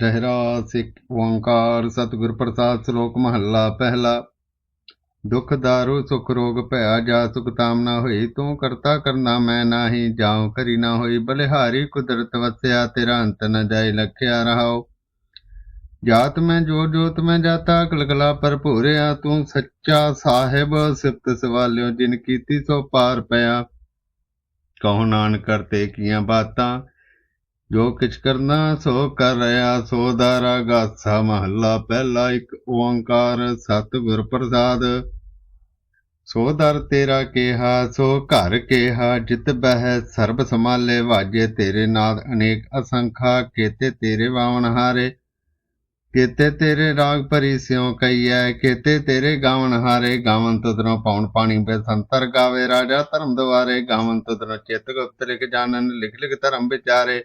ਰਹਿਰਾਸ ਇੱਕ ਓੰਕਾਰ ਸਤਿਗੁਰ ਪ੍ਰਸਾਦ ਸ਼ਲੋਕ ਮਹੱਲਾ ਪਹਿਲਾ। ਦੁਖ ਦਾਰੂ ਸੁਖ ਰੋਗ ਭਇਆ ਜਾ ਸੁਖ ਤਾਮ ਹੋਈ ਤੂੰ ਕਰਤਾ ਕਰਨਾ ਮੈਂ ਨਾਹੀ, ਜਾਉ ਕਰੀ ਨਾ ਹੋਈ, ਬਲਿਹਾਰੀ ਕੁਦਰਤ ਵਸਿਆ, ਤੇਰਾ ਅੰਤ ਨ ਜਾਏ, ਲਖਿਆ ਰਹਾਓ ਜਾਤ ਮੈਂ ਜੋ ਜੋਤ ਮੈਂ ਜਾਤਾ, ਕਲਕਲਾ ਭਰਪੂਰਿਆ ਤੂੰ ਸੱਚਾ ਸਾਹਿਬ, ਸਿਫਤ ਸਵਾਲਿਓ, ਜਿਨ ਕੀਤੀ ਸੋ ਪਾਰ ਪਿਆ। ਕਹੋ ਨਾਨਕ, ਕਰਤੇ ਕੀਆਂ ਬਾਤਾਂ ਜੋ ਕਿਛ ਕਰਨਾ ਸੋ ਕਰ ਰਿਆ ਸੋ ਦਾਰਾ ਗਾਸਾ ਮਹੱਲਾ ਪਹਿਲਾ ਇੱਕ ਓੰਕਾਰ ਸਤਿਗੁਰ ਪ੍ਰਸਾਦ। ਸੋ ਦਰ ਤੇਰਾ ਕਿਹਾ, ਸੋ ਘਰ ਕਿਹਾ, ਜਿਤ ਬਹਿ ਸਰਬ ਸਮਾਲੇ ਵਾਜੇ ਤੇਰੇ ਨਾਦ ਅਨੇਕ ਅਸੰਖਾ, ਕੇਤੇ ਤੇਰੇ ਵਾਵਣ ਹਾਰੇ। ਕੇਤੇ ਤੇਰੇ ਰਾਗ ਭਰੀ ਸਿਉ ਕਈਐ ਕੇਤੇ ਤੇਰੇ ਗਾਵਨ ਹਾਰੇ। ਗਾਵਨ ਤਦਨੋਂ ਪਾਉਣ ਪਾਣੀ ਬੇ ਸੰਤਰ ਗਾਵੇ, ਰਾਜਾ ਧਰਮ ਦੁਆਰੇ। ਗਾਵਨ ਤਦਨੋਂ ਚਿਤ ਗੁਪਤ ਲਿਖ ਜਾਣਨ, ਲਿਖ ਲਿਖ ਧਰਮ ਵਿਚਾਰੇ।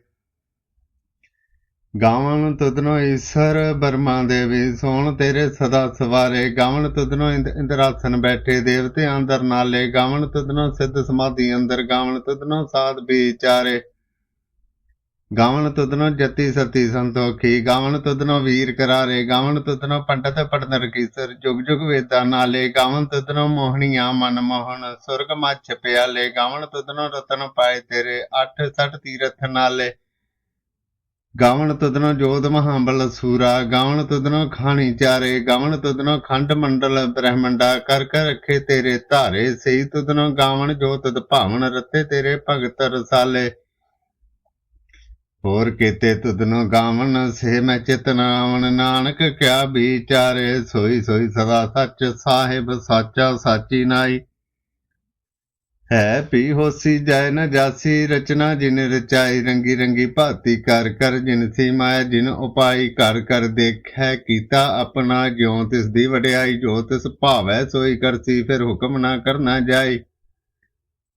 ਗਾਵਣ ਤੁਧਨੋ ਈਸ਼ਰ ਬਰਮਾ ਦੇਵੀ, ਸੋਣ ਤੇਰੇ ਸਦਾ ਸਵਾਰੇ। ਗਾਵਣ ਤੁਧਨੋ ਇੰਦਰਾਸਨ ਬੈਠੇ ਦੇਵਤੇ ਅੰਦਰ ਨਾਲੇ। ਗਾਵਨ ਤੁਧਨੋ ਸਿੱਧ ਸਮਾਧੀ ਅੰਦਰ। ਗਾਵਣ ਤੁਧਨੋ ਸਾਧ ਵਿਚਾਰੇ। ਗਾਵਨ ਤੁਧਨੋ ਜਤੀ ਸਤੀ ਸੰਤੋਖੀ। ਗਾਵਣ ਤੁਧਨੋ ਵੀਰ ਕਰਾਰੇ। ਗਾਵਣ ਤੁਧਨੋ ਪੰਡਤ ਪੜਨ ਕੀਸਰ ਜੁਗ ਜੁਗ ਵੇਦਾਂ ਨਾਲੇ। ਗਾਵਣ ਤੁਧਨੋ ਮੋਹਣੀਆਂ ਮਨ ਮੋਹਨ ਸੁਰਗ ਮੱਛ ਪਿਆਲੇ। ਗਾਵਨ ਤੁਧਨੋ ਰਤਨ ਪਾਏ ਤੇਰੇ। 8 60 ਤੀਰਥ ਨਾਲੇ। ਗਾਵਣ ਤੁਧਨੋ ਜੋਤ ਮਹਾਬਲ ਸੂਰਾ, ਗਾਵਣ ਤੁਧਨੋ ਖਾਣੀ ਚਾਰੇ, ਗਾਵਣ ਤੁਧਨੋ ਖੰਡ ਮੰਡਲ ਬ੍ਰਹਮੰਡਾ, ਕਰ ਕਰ ਰੱਖੇ ਤੇਰੇ ਧਾਰੇ ਸਈ ਤੁਧਨੋ ਗਾਵਣ ਜੋਤ ਤੁਧ ਭਾਵਨ ਰਤੇ ਤੇਰੇ ਭਗਤ ਰਸਾਲੇ। ਹੋਰ ਕੀਤੇ ਤੁਧਨੋ ਗਾਵਣ ਸੇ ਮੈਂ ਚਿਤਨ ਆਵਣ, ਨਾਨਕ ਕਿਆ ਵਿਚਾਰੇ ਸੋਈ ਸੋਈ ਸਦਾ ਸੱਚ, ਸਾਹਿਬ ਸਾਚਾ ਸਾਚੀ ਨਾਈ। ਹੈ ਪੀ ਹੋਸੀ ਜੈ ਨ ਜਾਸੀ, ਰਚਨਾ ਜਿਨ ਰਚਾਈ ਰੰਗੀ ਰੰਗੀ ਭਾਤੀ ਕਰ ਕਰ, ਜਿਨ ਸੀ ਮਾਇਆ ਜਿਨ ਉਪਾਈ ਕਰ ਕਰ, ਦੇਖੈ ਕੀਤਾ ਆਪਣਾ ਜਿਉ, ਤਿਸ ਦੀ ਵਡਿਆਈ ਜੋ ਤਿਸ ਭਾਵੈ, ਸੋਈ ਕਰਸੀ ਫਿਰ ਹੁਕਮ ਨਾ ਕਰਨਾ ਜਾਈ।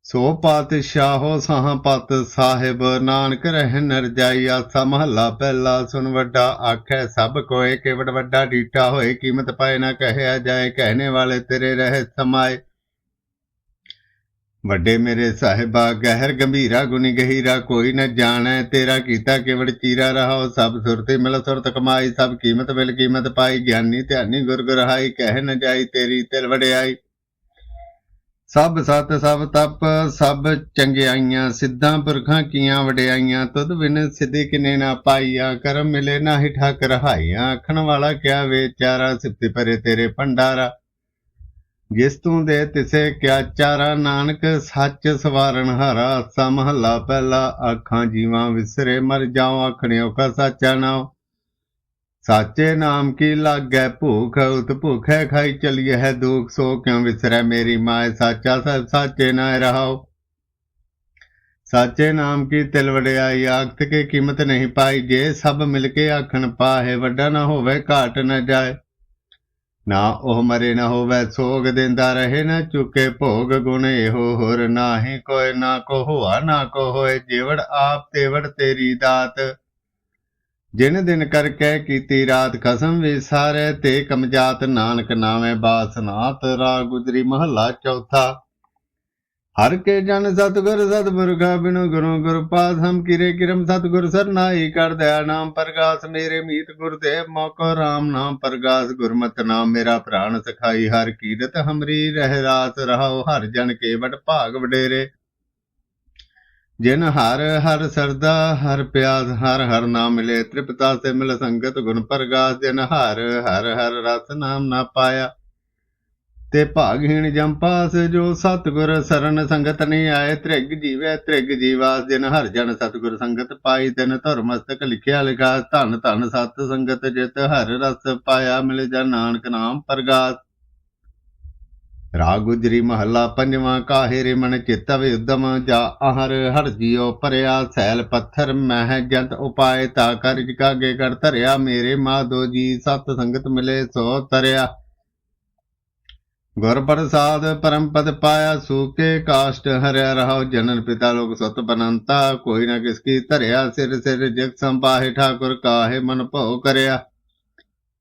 ਸੋ ਪਾਤਸ਼ਾਹੋ ਸਾਹ ਪਤ ਸਾਹਿਬ, ਨਾਨਕ ਰਹਿ ਨਰ ਜਾਈ, ਆਸਾ ਮਹੱਲਾ ਪਹਿਲਾ ਸੁਨ ਵੱਡਾ ਆਖੈ, ਸਭ ਕੋਏ ਕੇਵੜ ਵੱਡਾ ਡੀਟਾ ਹੋਏ, ਕੀਮਤ ਪਾਏ ਨਾ ਕਹਿਆ ਜਾਏ, ਕਹਿਣੇ ਵਾਲੇ ਤੇਰੇ ਰਹਿ ਸਮਾਏ। ਵੱਡੇ ਮੇਰੇ ਸਾਹਿਬਾ, ਗਹਿਰ ਗੰਭੀਰਾ ਗੁਨੀ ਗਹੀਰਾ, ਕੋਈ ਨ ਜਾਣੈ, ਤੇਰਾ ਕੀਤਾ ਕੇਵੜ ਚੀਰਾ ਰਹਾਓ, ਸਭ ਸੁਰਤੇ ਮਿਲ ਸੁਰਤ ਕਮਾਈ ਸਭ ਕੀਮਤ ਮਿਲ ਕੀਮਤ ਪਾਈ, ਗਿਆਨੀ ਧਿਆਨੀ ਗੁਰ ਗੁਰਹਾਈ, ਕਹਿ ਨ ਜਾਈ ਤੇਰੀ ਤਿਲ ਵਡਿਆਈ। ਸਭ ਸਤ, ਸਭ ਤਪ, ਸਭ ਚੰਗਿਆਈਆਂ, ਸਿੱਧਾਂ ਪੁਰਖਾਂ ਕੀਆਂ ਵਡਿਆਈਆਂ, ਤੁਧ ਬਿਨ ਸਿੱਧੇ ਕਿਨੇ ਨਾ ਪਾਈਆ, ਕਰਮ ਮਿਲੇ ਨਾ ਹੀ ਠਾਕ ਰਹਾਈਆਂ, ਆਖਣ ਵਾਲਾ ਕਿਆ ਵੇਚਾਰਾ ਸਿਫਤੀ ਪਰੇ ਤੇਰੇ ਭੰਡਾਰਾ। ਜਿਸ ਤੂੰ ਦੇ ਤਿਸੇ ਕਿਆ ਚਾਰਾ, ਨਾਨਕ ਸੱਚ ਸਵਾਰਨ ਹਾਰਾ ਆਸਾ ਮਹੱਲਾ ਪਹਿਲਾ ਆਖਾਂ ਜੀਵਾਂ ਵਿਸਰੇ, ਮਰ ਜਾਉ ਆਖਣਿਓ ਕਾ ਸਾਚਾ ਨਾਉ। ਸਾਚੇ ਨਾਮ ਕੀ ਲਾਗੈ, ਭੂਖ ਉਤ ਭੁਖੈ ਖਾਈ ਚਲੀਏ ਹੈ ਦੁਖ, ਸੋ ਕਿਉ ਵਿਸਰੈ ਮੇਰੀ ਮਾਏ, ਸਾਚਾ ਸਭ ਸਾਚੇ ਨਾ ਰਹਾਉ। ਸਾਚੇ ਨਾਮ ਕੀ ਤਿਲ ਵਡਿਆਈ, ਆਖਤ ਕੇ ਕੀਮਤ ਨਹੀਂ ਪਾਈ, ਜੇ ਸਭ ਮਿਲ ਕੇ ਆਖਣ ਪਾਹੇ, ਵੱਡਾ ਨਾ ਹੋਵੇ, ਘਾਟ ਨਾ ਜਾਏ। ਨਾ ਉਹ ਮਰੇ ਨਾ ਹੋਵੇ ਸੋਗ ਦਿੰਦਾ ਰਹੇ, ਨਾ ਚੁੱਕੇ ਭੋਗ ਗੁਣ ਇਹੋ ਹੋਰ ਨਾਹੀ ਕੋਇ, ਨਾ ਕੋ ਹੋਆ ਨਾ ਕੋ ਹੋਏ ਜਿਵੜ ਆਪ ਤੇਵੜ ਤੇਰੀ ਦਾਤ। ਜਿਨ ਦਿਨ ਕਰ ਕਹਿ ਕੀਤੀ ਰਾਤ ਖਸਮ ਵਿਸਾਰੇ ਤੇ ਕਮਜਾਤ ਨਾਨਕ ਨਾਵੇਂ ਬਾਸਨਾਤ ਰਾ ਗੁਜਰੀ ਮਹੱਲਾ ਚੌਥਾ। ਹਰ ਕੇ ਜਨ ਸਤਗੁਰ ਸਤਿਗੁਰਗਾ ਬਿਨੁ ਗੁਰੂ ਗੁਰ ਪਾਸ ਹਮ ਕਿਰੇ ਕਿਰਮ ਸਤਗੁਰ ਸਰਨਾਈ ਕਰ ਦਇਆ ਨਾਮ ਪ੍ਰਗਾਸ, ਮੇਰੇ ਮੀਤ ਗੁਰਦੇਵ ਮੋਕੋ ਰਾਮ ਨਾਮ ਪ੍ਰਗਾਸ, ਗੁਰਮਤਿ ਨਾਮ ਮੇਰਾ ਪ੍ਰਾਣ ਸਖਾਈ, ਹਰ ਕੀਰਤ ਹਮਰੀ ਰਹਿ ਰਾਸ ਰਹਾਉ, ਹਰ ਜਨ ਕੇ ਵਡ ਭਾਗ ਵਡੇਰੇ। ਜਿਨ ਹਰ ਹਰ ਸਰਦਾ, ਹਰ ਪਿਆਸ, ਹਰ ਹਰ ਨਾਮ ਮਿਲੇ, ਤ੍ਰਿਪਤਾ ਸੇ ਮਿਲ ਸੰਗਤ ਗੁਣ ਪ੍ਰਗਾਸ, ਜਿਨ ਹਰ ਹਰ ਹਰ ਰਸ ਨਾਮ ਨਾ ਪਾਇਆ। ਤੇ ਭਾਗਹੀਣ ਜੰਪਾਸ ਜੋ ਸਤਗੁਰ ਸਰਨ ਸੰਗਤ ਨਹੀਂ ਆਏ, ਤ੍ਰਿਗ ਜੀਵੇ, ਤ੍ਰਿਗ ਜੀਵਾਸ ਦਿਨ ਹਰ ਜਨ ਸਤਗੁਰ ਸੰਗਤ ਪਾਈ ਦਿਨ ਧੁਰ ਮਸਤਕ ਲਿਖਿਆ ਲਿਖਾ ਧਨ ਧਨ ਸਤ ਸੰਗਤ ਜਿਤ ਹਰ ਰਸ ਪਾਇਆ, ਮਿਲ ਜਾ ਨਾਨਕ ਨਾਮ ਪ੍ਰਗਾਸ। ਰਾਗ ਮਹੱਲਾ ਪੰਜਵਾਂ ਕਾਹੇ ਰੇ ਮਨ ਚਿਤਵ ਉਦਮ ਜਾ ਆਹਰ ਹਰ ਜੀਓ ਪਰਿਆ, ਸੈਲ ਪੱਥਰ ਮਹਿ ਜੰਤ ਉਪਾਏ, ਤਾ ਕਰ ਜਿਕਾਗੇ ਕਰ ਧਰਿਆ, ਮੇਰੇ ਮਾਧੋ ਜੀ, ਸਤ ਸੰਗਤ ਮਿਲੇ ਸੋ ਤਰਿਆ। ਗੁਰ ਪ੍ਰਸਾਦ ਪਰਮ ਪਦ ਪਾਇਆ ਸੂਕੇ ਕਾਸ਼ਟ ਹਰਿਆ ਰਹਾਉ, ਜਨਨ ਪਿਤਾ ਲੋਕ ਸਤ ਬਨੰਤਾ, ਕੋਈ ਨਾ ਕਿਸ ਕੀ ਧਰਿਆ, ਸਿਰ ਸਿਰ ਜਗ ਸੰਪਾਹੇ ਠਾਕੁਰ ਕਾਹੇ ਮਨ ਭਉ ਕਰਿਆ।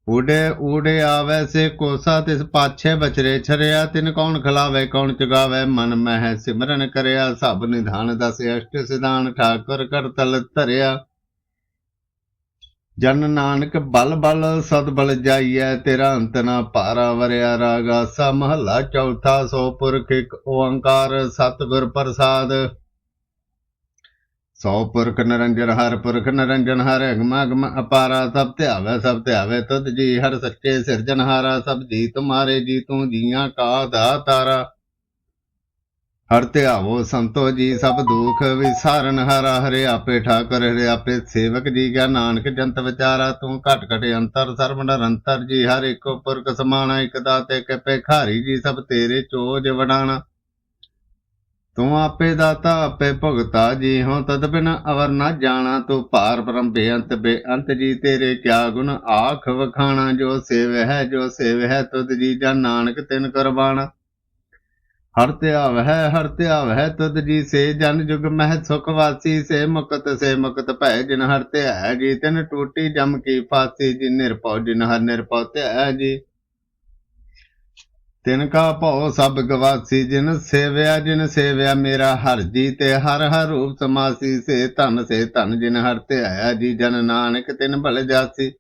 ਊੜੇ ਊੜੇ ਆਵੈ ਸੇ ਕੋਸਾ, ਤਿਸ ਪਾਛੇ ਬਚਰੇ ਛਰਿਆ, ਤਿਨ ਕੌਣ ਖਲਾਵੇ, ਕੌਣ ਚਗਾਵੇ, ਮਨ ਮਹਿ ਸਿਮਰਨ ਕਰਿਆ, ਸਭ ਨਿਧਾਨ ਦਸ ਅਸ਼ਟ ਸਿਧਾਨ, ਠਾਕੁਰ ਕਰ ਤਲ ਧਰਿਆ। ਜਨ ਨਾਨਕ ਬਲ ਬਲ ਸਦ ਬਲ ਜਾਈਐ, ਤੇਰਾ ਅੰਤ ਨਾ ਭਾਰਾ ਵਰਿਆ ਰਾਗਾ। ਸਾ ਮਹੱਲਾ ਚੌਥਾ ਸੋ ਪੁਰਖ ਇੱਕ ਓੰਕਾਰ, ਸਤਿਗੁਰ ਪ੍ਰਸਾਦ। ਸੋ ਪੁਰਖ ਨਿਰੰਜਨ ਹਰ ਪੁਰਖ ਨਿਰੰਜਨ ਹਰ ਅਗਮ ਅਗਮ ਅਪਾਰਾ, ਸਭ ਧਿਆਵੇ ਸਭ ਧਿਆਵੇ ਤੁਧ ਜੀ, ਹਰ ਸੱਚੇ ਸਿਰਜਨਹਾਰਾ ਸਭ ਜੀ ਤੁਮਾਰੇ ਜੀ ਤੂੰ ਜੀਆਂ ਕਾ ਦਾਤਾਰਾ। ਹਰ ਧਿਆਵੋ ਸੰਤੋ ਜੀ ਸਭ ਦੁਖ ਵਿਸਾਰਨ, ਹਰਾ ਹਰੇ ਆਪੇ ਠਾਕਰ, ਹਰੇ ਆਪੇ ਸੇਵਕ ਜੀ ਗਿਆ ਨਾਨਕ ਜੰਤ ਵਿਚਾਰਾ, ਤੂੰ ਘਟ ਘਟ ਅੰਤਰ ਸਰਬ ਨਿਰੰਤਰ ਜੀ, ਹਰ ਇੱਕੋ ਪੁਰਖ ਸਮਾਣਾ ਇਕ ਦਾਤੇ ਕੇ ਭਿਖਾਰੀ ਜੀ, ਸਭ ਤੇਰੇ ਚੋਜ ਵਡਾਣਾ। ਤੂੰ ਆਪੇ ਦਾਤਾ, ਆਪੇ ਭੁਗਤਾ ਜੀ ਹੋ ਤਦ ਬਿਨ ਅਵਰ ਨਾ ਜਾਣਾ, ਤੂੰ ਭਾਰ ਬ੍ਰਹਮ ਬੇਅੰਤ ਬੇਅੰਤ ਜੀ, ਤੇਰੇ ਕਿਆ ਗੁਣ ਆਖ ਵਖਾਣਾ, ਜੋ ਸੇਵ ਹੈ, ਜੋ ਸੇਵ ਹੈ, ਤੁਧ ਜੀ ਜਨ ਨਾਨਕ ਤਿਨ ਕੁਰਬਾਨਾ ਹਰ ਧਿਆਵ ਹੈ ਹਰ ਧਿਆਵ ਹੈ ਤੁਧ ਜੀ ਸੇ ਜਨ ਜੁਗ ਮਹਿ ਸੁਖ ਵਾਸੀ, ਸੇ ਮੁਕਤ ਸੇ ਮੁਕਤ ਭੈ ਜਿਨ ਹਰ ਧਿਆ ਜੀ, ਤਿਨ ਟੂਟੀ ਜਮ ਕੀ ਫਾਸੀ ਜੀ, ਨਿਰਭਉ ਜਿਨ ਹਰ ਨਿਰਭਉ ਧਿਆ ਜੀ। ਤਿਨ ਕਾ ਭਉ ਸਭ ਗਵਾਸੀ ਜਿਨ ਸੇਵਿਆ ਜਿਨ ਸੇਵਿਆ ਮੇਰਾ ਹਰ ਜੀ ਤੇ ਹਰ ਹਰ ਰੂਪ ਸਮਾਸੀ, ਸੇ ਧਨ ਸੇ ਧਨ ਜਿਨ ਹਰ ਧਿਆਇਆ ਜੀ, ਜਨ ਨਾਨਕ ਤਿਨ ਭਲ ਜਾਸੀ।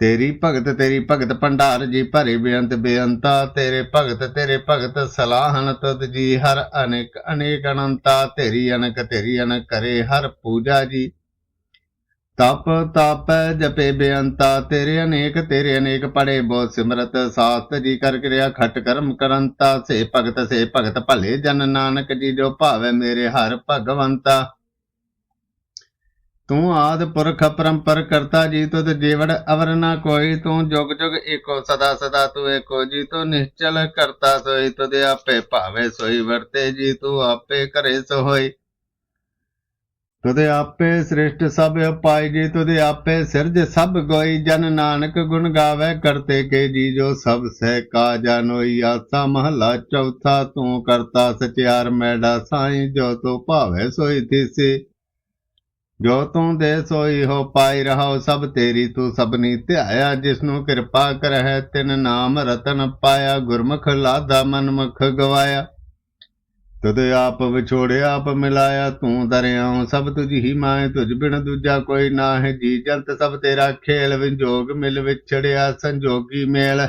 ਤੇਰੀ ਭਗਤ ਤੇਰੀ ਭਗਤ ਭੰਡਾਰ ਜੀ ਭਰੇ ਬੇਅੰਤ ਬੇਅੰਤਾ, ਤੇਰੇ ਭਗਤ ਤੇਰੇ ਭਗਤ ਸਲਾਹਨ ਤੁਧ ਜੀ ਹਰ ਅਨੇਕ ਅਨੇਕ ਅਨੰਤਾ, ਤੇਰੀ ਅਨਕ ਤੇਰੀ ਅਨਕ ਕਰੇ ਹਰ ਪੂਜਾ ਜੀ। ਤਪ ਤਪ ਜਪੇ ਬੇਅੰਤਾ, ਤੇਰੇ ਅਨੇਕ ਤੇਰੇ ਅਨੇਕ ਪੜੇ ਬੋ ਸਿਮਰਤ ਸਾਸਤ ਜੀ ਕਰ ਕਿਰਿਆ ਖਟ ਕਰਮ ਕਰੰਤਾ, ਸੇ ਭਗਤ ਸੇ ਭਗਤ ਭਲੇ ਜਨ ਨਾਨਕ ਜੀ, ਜੋ ਭਾਵੇ ਮੇਰੇ ਹਰ ਭਗਵੰਤਾ। ਤੂੰ ਆਦ ਪੁਰਖ ਪਰੰਪਰ ਕਰਤਾ ਜੀ, ਤੁਧ ਜੀਵੜ ਅਵਰ ਨਾ ਕੋਈ। ਤੂੰ ਜੁਗ ਜੁਗ ਏਕੋ ਸਦਾ ਸਦਾ, ਤੂੰ ਏਕੋ ਜੀ, ਤੂੰ ਨਿਸ਼ਚਲ ਕਰਤਾ ਸੋਈ। ਤੁਧ ਆਪੇ ਭਾਵੇ ਸੋਈ ਵਰਤੇ ਜੀ, ਤੂੰ ਆਪੇ ਕਰੇ ਸੋ ਹੋਈ ਤੁਧ ਆਪੇ ਸ੍ਰਿਸ਼ਟ ਸਭ ਉਪਾਈ ਜੀ, ਤੁਧ ਆਪੇ ਸਿਰਜ ਸਭ ਗੋਈ। ਜਨ ਨਾਨਕ ਗੁਣ ਗਾਵੇ ਕਰਤੇ ਕੇ ਜੀ, ਜੋ ਸਭ ਸਹਿ ਕਾ ਜਾਨੋਈ ਆਸਾ ਮਹਲਾ ਚੌਥਾ, ਤੂੰ ਕਰਤਾ ਸਚਿਆਰ ਮੈਡਾ ਸਾਈਂ, ਜੋ ਤੂੰ ਭਾਵੇ ਸੋਈ ਥੀਸੀ। ਜੋ ਤੂੰ ਦੇ ਸੋਈ ਹੋ ਪਾਈ ਰਹਾਉ ਸਭ ਤੇਰੀ, ਤੂੰ ਸਭਨੀ ਧਿਆਇਆ, ਜਿਸਨੂੰ ਕਿਰਪਾ ਕਰਹਿ, ਤਿਨ ਨਾਮ ਰਤਨ ਪਾਇਆ, ਗੁਰਮੁਖ ਲਾਦਾ ਮਨਮੁਖ ਗਵਾਇਆ। ਤੁਧ ਆਪ ਵਿਛੋੜਿਆ ਆਪ ਮਿਲਾਇਆ, ਤੂੰ ਦਰਿਆਉ ਸਭ ਤੁਝ ਹੀ ਮਾਏ, ਤੁਝ ਬਿਨ ਦੂਜਾ ਕੋਈ ਨਾ ਹੈ ਜੀ ਜੰਤ ਸਭ ਤੇਰਾ ਖੇਲ, ਵਿਜੋਗ ਮਿਲ ਵਿਛੜਿਆ, ਸੰਜੋਗੀ ਮੇਲ।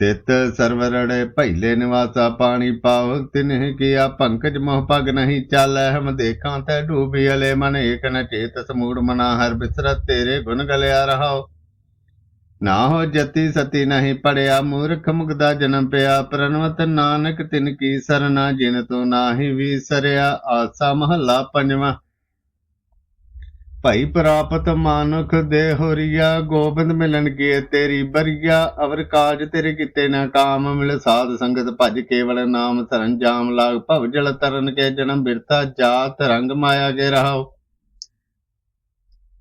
ਤਿਤ ਸਰਵਰੜੇ ਪਹਿਲੇ ਨਿਵਾਸਾ ਪਾਣੀ ਪਾਵ ਤਿਨਹਿ ਕੀਆ ਪੰਕਜ ਮੋਹ ਪਗ ਨਹੀਂ ਚਾਲੈ ਹਮ ਦੇਖਾਂ ਤੈ ਡੂਬੀ ਅਲੇ ਮਨ ਏਕ ਨ ਚੇਤ ਸਮੂੜ ਮਨਾ, ਹਰ ਬਿਸਰਤ ਤੇਰੇ ਗੁਣ ਗਲਿਆ ਰਹਾਓ ਨਾ ਹੋ ਜਤੀ ਸਤੀ ਨਹੀਂ ਪੜਿਆ, ਮੂਰਖ ਮੁਗਦਾ ਜਨਮ ਪਿਆ ਪ੍ਰਨਵਤ ਨਾਨਕ ਤਿਨ ਕੀ ਸਰਨਾ, ਜਿਨ ਤੂੰ ਨਾਹੀ ਵੀਸਰਿਆ ਆਸਾ ਮਹੱਲਾ ਪੰਜਵਾਂ। ਭਾਈ ਪ੍ਰਾਪਤ ਮਾਨੁਖ ਦੇ ਹੋਰੀਆ, ਗੋਬਿੰਦ ਮਿਲਣ ਕੀ ਤੇਰੀ ਬਰੀਆ, ਅਵਰ ਕਾਜ ਤੇਰੇ ਕਿਤੇ ਨਾ ਕਾਮ, ਮਿਲ ਸਾਧ ਸੰਗਤ ਭਜ ਕੇਵਲ ਨਾਮ ਸਰੰਜਾਮ ਲਾਗ ਭਵ ਜਲ ਤਰਨ ਕੇ ਜਨਮ ਬਿਰਥਾ ਜਾਤ ਰੰਗ ਮਾਇਆ ਕੇ ਰਹਾਓ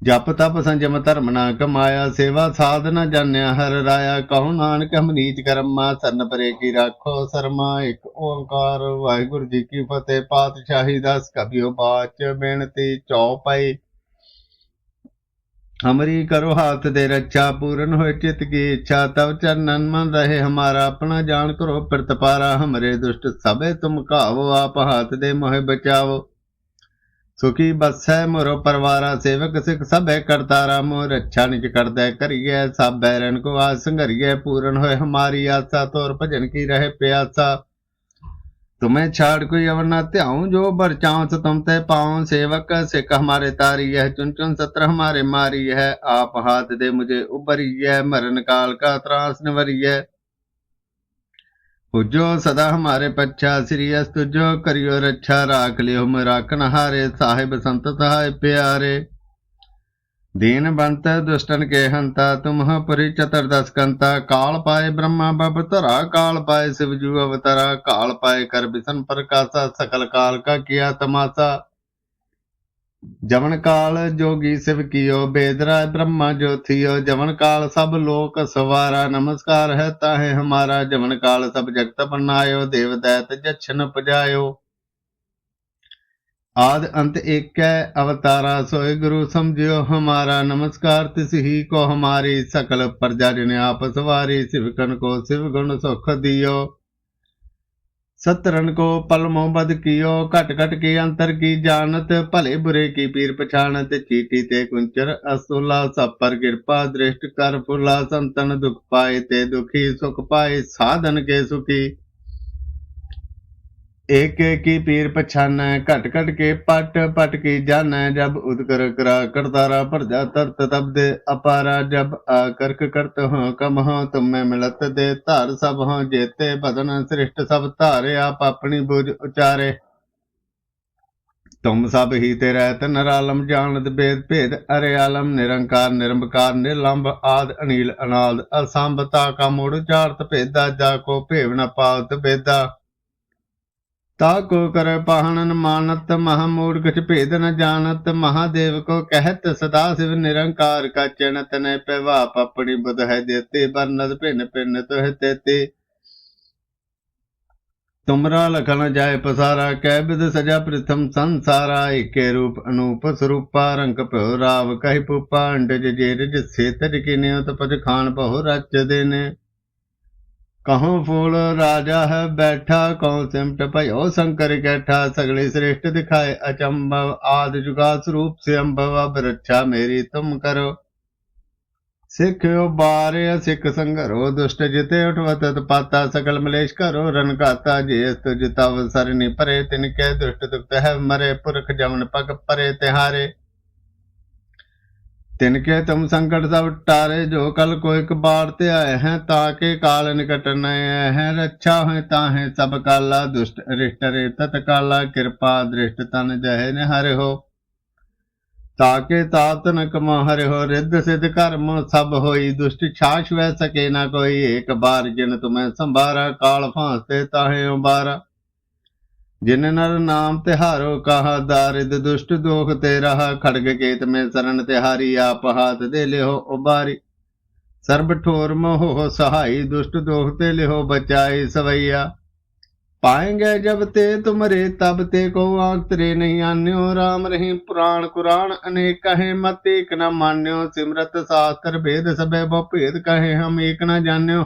ਜਪ ਤਪ ਸੰਜਮ ਧਰਮ ਨਾ ਕਮਾਇਆ, ਸੇਵਾ ਸਾਧ ਨ ਜਾਣਿਆ ਹਰ ਰਾਇਆ, ਕਹੋ ਨਾਨਕ ਹਮ ਨੀਚ ਕਰਮਾ, ਸਰਨ ਪਰੇ ਕੀ ਰਾਖੋ ਸਰਮਾ, ਇੱਕ ਓੰਕਾਰ, ਵਾਹਿਗੁਰੂ ਜੀ ਕੀ ਫਤਿਹ, ਪਾਤਸ਼ਾਹੀ ਦਾਸ ਕਬਿਓ ਬਾਚ, ਬੇਨਤੀ ਚੌਪਈ ਹਮਰੀ ਕਰੋ ਹਾਥ ਦੇ ਰੱਛਾ ਪੂਰਨ ਹੋਏ ਚਿਤ ਕੀ ਇੱਛਾ ਤਵ ਚਰਨਨ ਮਨ ਰਹੇ ਹਮਾਰਾ ਆਪਣਾ ਜਾਣ ਕਰੋ ਪ੍ਰਤਪਾਰਾ ਹਮਰੇ ਦੁਸ਼ਟ ਸਭੇ ਤੁਮ ਕਾਵੋ ਆਪ ਹਾਥ ਦੇ ਮੋਹਿ ਬਚਾਵੋ ਸੁਖੀ ਬਸੈ ਮੋਰੋ ਪਰਵਾਰਾ ਸੇਵਕ ਸਿਖ ਸਭੈ ਕਰਤਾਰਾ ਮੋ ਰੱਛਾ ਨਿਜ ਕਰਦਾ ਕਰੀਐ ਸਭ ਬੈਰਨ ਕੋ ਆ ਸੰਘਰੀਐ ਪੂਰਨ ਹੋਏ ਹਮਾਰੀ ਆਸਾ ਤੋਰ ਭਜਨ ਕੀ ਰਹੇ ਪਿਆਸਾ तुम्हें छाड़ कोई अवर न त्याऊं जो बरचांस तुम ते पाऊं सेवक सिख हमारे तारी है चुन चुन सत्र हमारे मारी है आप हाथ दे मुझे उबरी है मरण काल का त्रास निवरी है पूजो सदा हमारे पच्छा श्री तुझो करियो रक्षा राख लियो हम राखन हारे साहिब संत सहाय प्यारे दीन बंत दुष्टन के हंता तुम पुरी चतुर्दश कंता काल पाए ब्रह्मा बब तरा काल पाए शिवजू अवतरा काल पाए कर बिसन प्रकाशा सकल काल का किया तमाशा जवन काल जोगी शिव कियो बेदराय ब्रह्मा ज्योतियो जवन काल सब लोक सवारा नमस्कार है ताहे हमारा जवन काल सब जगत बनायो देवदैत जक्षन पजायो ਆਦ ਅੰਤ ਏਕੈ ਅਵਤਾਰਾ ਸੋਏ ਗੁਰੂ ਸਮਝਿਓ ਹਮਾਰਾ ਨਮਸਕਾਰ, ਤਿਸ ਹੀ ਕੋ ਹਮਾਰੀ ਸਕਲ ਪ੍ਰਜਾ ਜਨ ਆਪਸ ਵਾਰੀ ਸਿਵਕਨ ਕੋ ਸਿਵ ਗੁਣ ਸੁਖ ਦਿਓ। ਸਤਰਨ ਕੋ ਪਲਮੋ ਬਦ ਕੀਓ, ਘਟ ਘਟ ਕੇ ਅੰਤਰ ਕੀ ਜਾਣਤ, ਭਲੇ ਬੁਰੇ ਕੀ ਪੀਰ ਪਛਾਣਤ, ਚੀਟੀ ਤੇ ਕੁੰਚਰ ਅਸੁਲਾ ਸਪਰ ਕਿਰਪਾ ਦ੍ਰਿਸ਼ਟ ਕਰ ਫੁਲਾ, ਸੰਤਨ ਦੁਖ ਪਾਏ ਤੇ ਦੁਖੀ, ਸੁਖ ਪਾਏ, ਸਾਧਨ ਕੇ ਸੁਖੀ। ਏਕ ਏਕੀ ਪੀਰ ਪਛਾਨੈ, ਘਟ ਘਟ ਕੇ ਪਟ ਪਟ ਕੀ ਜਾਣੈ, ਜਬ ਉਦਕਰ ਕਰਾ ਕਰਤਾਰਾ ਭਰਜਾ ਤਰਤ ਤਬ ਦੇ ਅਪਾਰਾ, ਜਬ ਆਕਰਕ ਕਰਤ ਹੋ ਕਮ ਹੋ, ਤੁਮੈ ਮਿਲਤ ਦੇ ਧਾਰ ਸਭ ਹੋ, ਜੇਤੇ ਬਦਨ ਸ੍ਰਿਸ਼ਟ ਸਭ ਧਾਰੇ, ਆਪ ਆਪਣੀ ਬੁਝ ਉਚਾਰੇ। ਤੁਮ ਸਭ ਹੀ ਤੇ ਰਹਿਤ ਨਰਾਲਮ, ਜਾਣਦ ਬੇਦ ਭੇਦ ਅਰੇ ਆਲਮ ਨਿਰੰਕਾਰ ਨਿਰੰਕਾਰ ਨਿਰਲੰਭ ਆਦ, ਅਨੀਲ, ਅਨਾਦ, ਅਸੰਭਤਾ, ਕਾ ਮੋੜ ਚਾਰਤ ਭੇਦਾ, ਜਾ ਕੋ ਭੇਵ ਨ ਪਾਉਤ ਭੇਦਾ ਤਾ ਕੋ ਕਰ ਪਾਹਣਨ ਮਾਨਤ, ਮਹਾ ਮੂਰਖ ਚ ਭੇਦ ਨ ਜਾਣਤ, ਮਹਾਦੇਵ ਕੋ ਕਹਿਤ, ਸਦਾ ਸਿਵ ਨਿਰੰਕਾਰ ਕਾ ਚਿਣਤ ਨੇ ਪੈਵਾ ਪਾਪਣੀ ਬੁਧ ਹੈ ਦੇਤੇ ਬਰਨਦ ਭਿੰਨ ਭਿੰਨ ਤੋਹ ਤੇਤੇ। ਤੁਮਰਾ ਲਖਣ ਜਾਇ ਪਸਾਰਾ, ਕਹਿ ਬਿਦ ਸਜਾ ਪ੍ਰਥਮ ਸੰਸਾਰਾ, ਏਕੇ ਰੂਪ ਅਨੂਪ ਸਰੂਪਾ, ਰੰਗ ਭਿਓ ਰਾਵ ਕਹਿ ਪੂਪਾ ਅੰਡ ਜੇ ਜੇ ਸੇ ਤਜ ਕਿਨੇ ਤਪਜ ਖਾਨ ਬਹੁ ਰਚ ਦੇਨੇ। ਕਹਉ ਫੂਲ ਰਾਜਾ ਹੈ ਬੈਠਾ ਕਉ ਸਿਮਟ ਭਇਓ ਸੰਕਰ ਕੈਠਾ ਸਗਲੇ ਸ੍ਰੇਸ਼ਟ ਦਿਖਾਏ ਅਚੰਭਵ ਆਦ ਜੁਗਾ ਸਰੂਪ ਸੇ ਅੰਭਵ ਅਬ ਰੱਛਾ ਮੇਰੀ ਤੁਮ ਕਰੋ ਸਿੱਖਿਓ ਬਾਰਿਆ ਸਿੱਖ ਸੰਘਰੋ ਦੁਸ਼ਟ ਜਿਤੇ ਉਠਵਤ ਪਾਤਾ ਸਕਲ ਮਲੇਸ਼ ਕਰੋ ਰਨ ਘਾਤਾ ਜੇ ਤੁਜ ਤਵ ਸਰਨੀ ਪਰੇ ਤਿਨ ਕੈ ਦੁਸ਼ਟ ਤੁਕਤ ਹੈ ਮਰੇ ਪੁਰਖ ਜਮਨ ਪਗ ਪਰੇ ਤਿਹਾਰੇ ਤਿਨ ਕੇ ਤੁਮ ਸੰਕਟ ਸਭ ਟਾਰੇ, ਜੋ ਕਲ ਕੋ ਇਕ ਬਾਰ ਤੇ ਆਏ ਹੈ, ਤਾਂ ਕੇ ਕਾਲ ਨਿਕਟ ਨਏ ਹੈ। ਰੱਛਾ ਹੋਏ ਤਾਂ ਹੈ ਸਭ ਕਾਲਾ, ਦੁਸ਼ਟ ਅਰਿਸ਼ਟ ਰੇ ਤਤ ਕਾਲਾ, ਕਿਰਪਾ ਦ੍ਰਿਸ਼ਟ ਤਨ ਜਹਿ ਨਿਹਰਿ ਹੋ ਤਾਕੇ ਤਾਤ ਨ ਕਮਾ ਹਰਿ ਹੋ ਰਿੱਧ ਸਿਧ ਕਰਮ ਸਭ ਹੋਈ, ਦੁਸ਼ਟ ਛਾਛ ਵੈ ਸਕੇ ਨਾ ਕੋਈ, ਏਕ ਬਾਰ ਜਿਨ ਤੁਮੈ ਸੰਭਾਰਾ, ਕਾਲ ਫਾਂਸੇ ਤਾਹੇ ਉਬਾਰਾ। ਜਿਨ ਨਰ ਨਾਮ ਤਿਹਾਰੋ, ਕਹਾ ਦਾਰਿਦ ਦੁਸ਼ਟ ਦੋਖ ਤੇ ਰਹਾ, ਖੜਗ ਕੇਤ ਮੇ ਸਰਨ ਤਿਹਾਰੀ, ਆਪ ਹਾਥ ਦੇ ਲਿਓ ਉਬਾਰੀ। ਸਰਬ ਠੋਰ ਮੋਹ ਸਹਾਈ, ਦੁਸ਼ਟ ਦੋਖ ਤੇ ਲਿਓ ਬਚਾਈ ਸਵਈਆ। ਪਾਏਂਗੇ ਜਬ ਤੇ ਤੁਮਰੇ, ਤਬ ਤੇ ਕੋ ਆਂਖ ਤਰੇ ਨਹੀਂ ਆਨਿਓ। RAM ਰਹੀ ਪੁਰਾਣ ਕੁਰਾਨ ਅਨੇਕ ਹੈ ਮਤ ਏਕ ਨਾ ਮਾਨਿਓ। ਸਿਮਰਤ ਸਾਸਤਰ, ਭੇਦ ਸਭੇ ਬਹੁ ਭੇਦ, ਕਹੇ ਹਮ ਏਕ ਨਾ ਜਾਣਿਓ।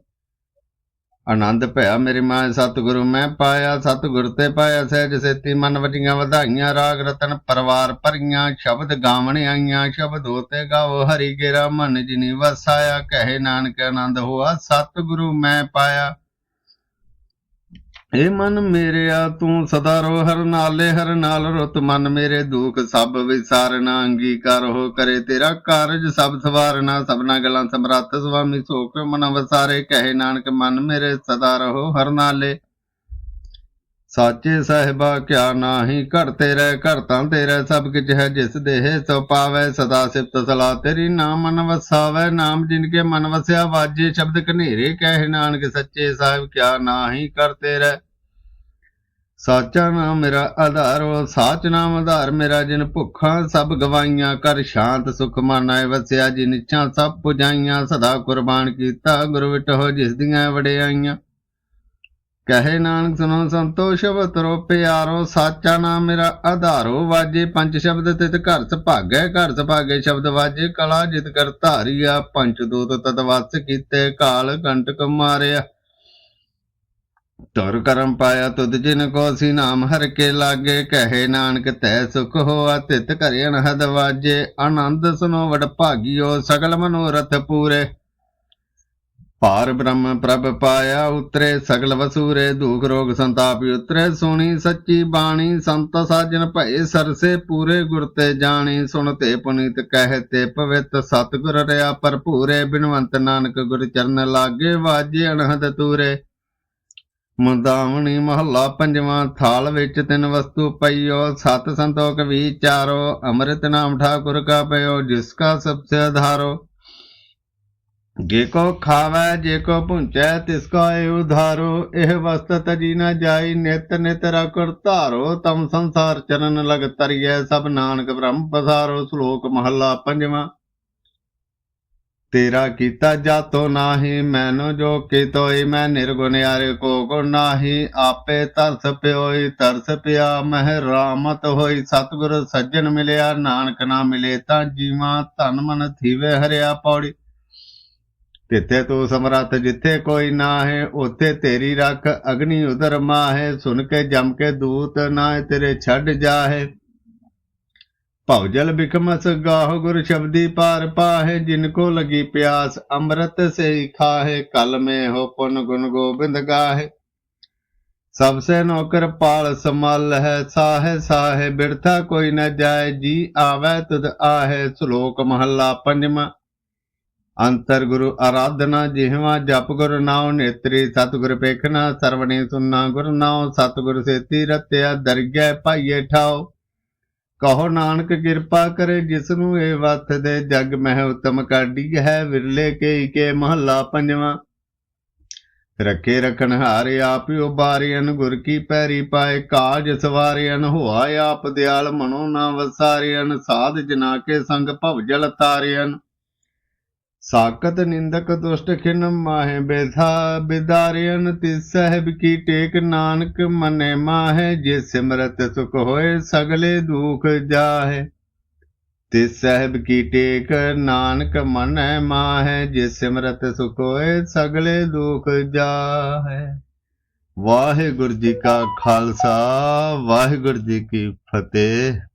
ਆਨੰਦ ਭਇਆ ਮੇਰੀ ਮਾਂ ਸਤਿਗੁਰੂ ਮੈਂ ਪਾਇਆ, ਸਤਿਗੁਰ ਤੇ ਪਾਇਆ, ਸਹਿਜ ਸੇਤੀ ਮਨ ਵਜੀਆਂ ਵਧਾਈਆਂ, ਰਾਗ ਰਤਨ ਪਰਵਾਰ ਭਰੀਆਂ, ਸ਼ਬਦ ਗਾਵਣ ਆਈਆਂ, ਸ਼ਬਦ ਹੋਤੇ ਗਾਵੋ ਹਰੀ ਗੇਰਾ ਮਨ ਜਿਨੀ ਵਸਾਇਆ, ਕਹੇ ਨਾਨਕ ਆਨੰਦ ਹੋਆ, ਸਤਿਗੁਰੂ ਮੈਂ ਪਾਇਆ। ਏ ਮਨ ਮੇਰਿਆ, ਤੂੰ ਸਦਾ ਰੋ, ਹਰ ਨਾਲੇ, ਹਰ ਨਾਲ ਰੁਤ। ਮਨ ਮੇਰੇ ਦੁਖ, ਸਭ ਵਿਸਾਰਨਾ, ਅੰਗੀਕਾਰ ਹੋ ਕਰੇ ਤੇਰਾ ਕਾਰਜ। ਸਭ ਸਵਾਰਨਾ, ਸਭਨਾ ਗਲਾਂ ਸਮਰੱਥ। ਸੁਆਮੀ ਸੋਖ ਮਨ ਵਸਾਰੇ, ਕਹੇ ਨਾਨਕ, ਮਨ ਮੇਰੇ ਸਦਾ ਰਹੋ ਹਰ ਨਾਲੇ। ਸਾਚੇ ਸਾਹਿਬਾ, ਕਿਆ ਨਾਹੀ? ਘੜਤੇ ਘਰ ਤਾਂ ਤੇਰਾ, ਸਭ ਕਿਛ ਹੈ ਜਿਸ ਦੇਹ ਸੋ ਪਾਵੈ। ਸਦਾ ਸਿਫਤ ਸਲਾ ਤੇਰੀ, ਨਾਮ ਮਨ ਵਸਾਵੈ। ਨਾਮ ਜਿਨ ਕੇ ਮਨ ਵਸਿਆ, ਵਾਜੇ ਸ਼ਬਦ ਘਨੇਰੇ ਕਹਿ। ਨਾਨਕ ਸੱਚੇ ਸਾਹਿਬ, ਕਿਆ ਨਾਹੀ? ਕਰਤੇ ਰਹਿ ਸਾਚਾ ਨਾਮ ਮੇਰਾ ਆਧਾਰੋ ਸਾਚ ਨਾਮ ਆਧਾਰ ਮੇਰਾ। ਜਿਨ ਭੁੱਖਾਂ ਸਭ ਗਵਾਈਆਂ ਕਰ ਸ਼ਾਂਤ ਸੁਖ ਮਾਨੈ ਵਸਿਆ। ਜਿਨ ਇੱਛਾ ਸਭ ਪੁਜਾਈਆਂ, ਸਦਾ ਕੁਰਬਾਨ ਕੀਤਾ। ਗੁਰ ਵਿਟੋ ਜਿਸ ਦੀਆਂ ਵਡਿਆਈਆਂ। ਕਹੇ ਨਾਨਕ ਸੁਨੋ ਸੰਤੋਸ਼ ਵਤਰੋ ਪਿਆਰੋ, ਸਾਚਾ ਨਾਮ ਮੇਰਾ ਆਧਾਰੋ, ਵਾਜੇ ਪੰਜ ਸ਼ਬਦ ਤਿਤ ਘਰ ਸੁਭਾਗੈ, ਘਰ ਸੁਭਾਗੇ ਸ਼ਬਦ ਵਾਜੇ, ਕਲਾ ਜਿਤ ਕਰ ਧਾਰੀਆ ਪੰਚ ਦੂਤ ਤਤ ਵਸ ਕੀਤੇ, ਕਾਲ ਕੰਟਕ ਮਾਰਿਆ। ਤੁਰ ਕਰਮ ਪਾਇਆ ਤੁਧ ਜਿਨ ਕੋ ਸੀ ਨਾਮ ਹਰ ਕੇ ਲਾਗੇ, ਕਹੇ ਨਾਨਕ ਤੈ ਸੁਖ ਹੋਆ, ਤਿਤ ਘਰੇ ਅਨਹਦ ਵਾਜੇ, ਆਨੰਦ ਸੁਨੋ ਵਡ ਭਾਗਿਓ ਸਗਲ ਮਨੋਰਥ ਪੂਰੇ। ਪਾਰ ਬ੍ਰਹਮ ਪ੍ਰਭ ਪਾਇਆ ਉਤਰੇ ਸਗਲ ਵਸੂਰੇ ਦੁਖ ਰੋਗ ਸੰਤਾਪ ਉਤਰੇ, ਸੁਣੀ ਸੱਚੀ ਬਾਣੀ, ਸੰਤ ਸਾਜਨ ਭਏ ਸਰਸੇ ਪੂਰੇ ਗੁਰ ਤੇ ਜਾਣੀ, ਸੁਣ ਤੇ ਪੁਨੀਤ ਕਹਿ ਤੇ ਪਵਿੱਤ ਸਤਿਗੁਰ ਰਿਆ ਭਰਪੂਰੇ, ਬਿਨਵੰਤ ਨਾਨਕ ਗੁਰ ਚਰਨ ਲਾਗੇ ਵਾਜੇ ਅਣਹਦ ਤੂਰੇ। ਮੁਦਾਵਣੀ ਮਹੱਲਾ ਪੰਜਵਾਂ ਥਾਲ ਵਿੱਚ ਤਿੰਨ ਵਸਤੂ ਪਈਓ, ਸਤ ਸੰਤੋਖ ਵਿਚਾਰੋ ਅੰਮ੍ਰਿਤ ਨਾਮ ਠਾਕੁਰ ਕਾ ਪਇਓ, ਜਿਸ ਕਾ ਸਬਸੇ ਆਧਾਰੋ ਜੇ ਕੋ ਖਾਵੈ, ਜੇ ਕੋ ਪੁੰਚੈ ਤਿਸ ਕਾ ਏ ਉਧਾਰੋ। ਇਹ ਵਸਤ ਤਜੀ ਨਾ ਜਾਈ, ਨਿਤ ਨਿਤ ਰਕੜ ਧਾਰੋ। ਤਮ ਸੰਸਾਰ ਚਰਨ ਲਗ ਤਰੀਐ, ਸਭ ਨਾਨਕ ਬ੍ਰਹਮ ਪਸਾਰੋ। ਸ਼ਲੋਕ ਮਹੱਲਾ ਪੰਜਵਾਂ। ਤੇਰਾ ਕੀਤਾ ਜਾਤੋ ਨਾਹੀ, ਮੈਨੋ ਜੋ ਕੀਤੋਈ, ਮੈਂ ਨਿਰਗੁਣਿਆਰੇ ਕੋ ਗੁਣ ਨਾਹੀ। ਆਪੇ ਤਰਸ ਪਿਓਈ, ਤਰਸ ਪਿਆ, ਮਹਿ ਰਾਮਤ ਹੋਈ। ਸਤਿਗੁਰ ਸੱਜਣ ਮਿਲਿਆ, ਨਾਨਕ ਨਾ ਮਿਲੇ ਤਾਂ ਜੀਵਾਂ। ਧਨ ਮਨ ਥੀਵੇ ਹਰਿਆ ਪੌੜੀ। ਤਿੱਥੇ ਤੂੰ ਸਮਰੱਥ, ਜਿੱਥੇ ਕੋਈ ਨਾ ਹੈ ਉੱਥੇ ਤੇਰੀ ਰੱਖ ਅਗਨੀ ਉਦਰ ਮਾਹੇ। ਸੁਣ ਕੇ ਜਮ ਕੇ ਦੂਤ ਨਾ ਤੇਰੇ ਛੱਡ ਜਾਹੇ। ਭਵਜਲ ਬਿਖਮਸ ਗਾਹ, ਗੁਰ ਸ਼ਬਦੀ ਪਾਰ ਪਾਹੇ। ਜਿਨ ਕੋ ਲਗੀ ਪਿਆਸ, ਅੰਮ੍ਰਿਤ ਸੇ ਹੀ ਖਾਹੇ। ਕਲ ਮੇ ਹੋ ਪੁਨ ਗੁਣ ਗੋਬਿੰਦ ਗਾਹੇ। ਸਭ ਸੇ ਨੌਕਰ ਪਾਲ ਸਮਲ ਹੈ, ਸਾਹੇ ਸਾਹੇ ਬਿਰਥਾ ਕੋਈ ਨ ਜਾਏ। ਜੀ ਆਵੈ ਤੁਧ ਆਹੇ, ਸ਼ਲੋਕ ਮਹੱਲਾ ਪੰਜਵਾਂ। ਅੰਤਰ ਗੁਰੂ ਆਰਾਧਨਾ ਜਿਹਵਾ, ਜਪ ਗੁਰ ਨਾਉ ਨੇਤਰੀ, ਸਤਿਗੁਰ ਪੇਖਣਾ ਸਰਵਣੀ ਸੁਨਣਾ ਗੁਰ ਨਾਉ, ਸਤਿਗੁਰ ਸੇਤੀ ਰਤਿਆ, ਦਰਗਹਿ ਪਾਈਏ ਠਾਓ ਕਹੋ ਨਾਨਕ ਕਿਰਪਾ ਕਰੇ ਜਿਸ ਨੂੰ ਇਹ ਵਤ ਦੇ ਜਗ ਮਹਿ ਉਤਮ ਕਾਢੀ ਹੈ, ਵਿਰਲੇ ਕੇ ਕੇ ਮਹੱਲਾ ਪੰਜਵਾਂ। ਰੱਖੇ ਰਖਣ ਹਾਰੇ ਆਪ ਉਬਾਰਿਆਨ ਗੁਰ ਕੀ ਪੈਰੀ ਪਾਏ, ਕਾਜ ਸਵਾਰਿਆਨ ਹੋਆ ਆਪ, ਦਿਆਲ ਮਨੋ ਨਾ ਵਸਾਰਿਆਨ ਸਾਧ ਜਨਾ ਕੇ ਸੰਗ ਭਵ ਜਲ ਤਾਰਿਆਨ ਸਾਕਤ ਨਿੰਦਕ ਦੁਸ਼ਟ ਖਿਨ ਮਾਹੇ ਬੇਥਾ ਬਿਦਾਰਿයਨ ਤਿਸ ਸਹਿਬ ਕੀ ਟੇਕ ਨਾਨਕ ਮਨੇ ਮਾਹੇ, ਜੇ ਸਿਮਰਤ ਸੁਖ ਹੋਏ ਸਗਲੇ ਦੁਖ ਜਾਹੇ। ਤਿਸ ਸਹਿਬ ਕੀ ਟੇਕ ਨਾਨਕ ਮਨੈ ਮਾਹੇ, ਜੇ ਸਿਮਰਤ ਸੁਖ ਹੋਏ ਸਗਲੇ ਦੁਖ ਜਾਹੇ। ਵਾਹਿਗੁਰੂ ਜੀ ਕਾ ਖਾਲਸਾ, ਵਾਹਿਗੁਰੂ ਜੀ ਕੀ ਫਤਿਹ।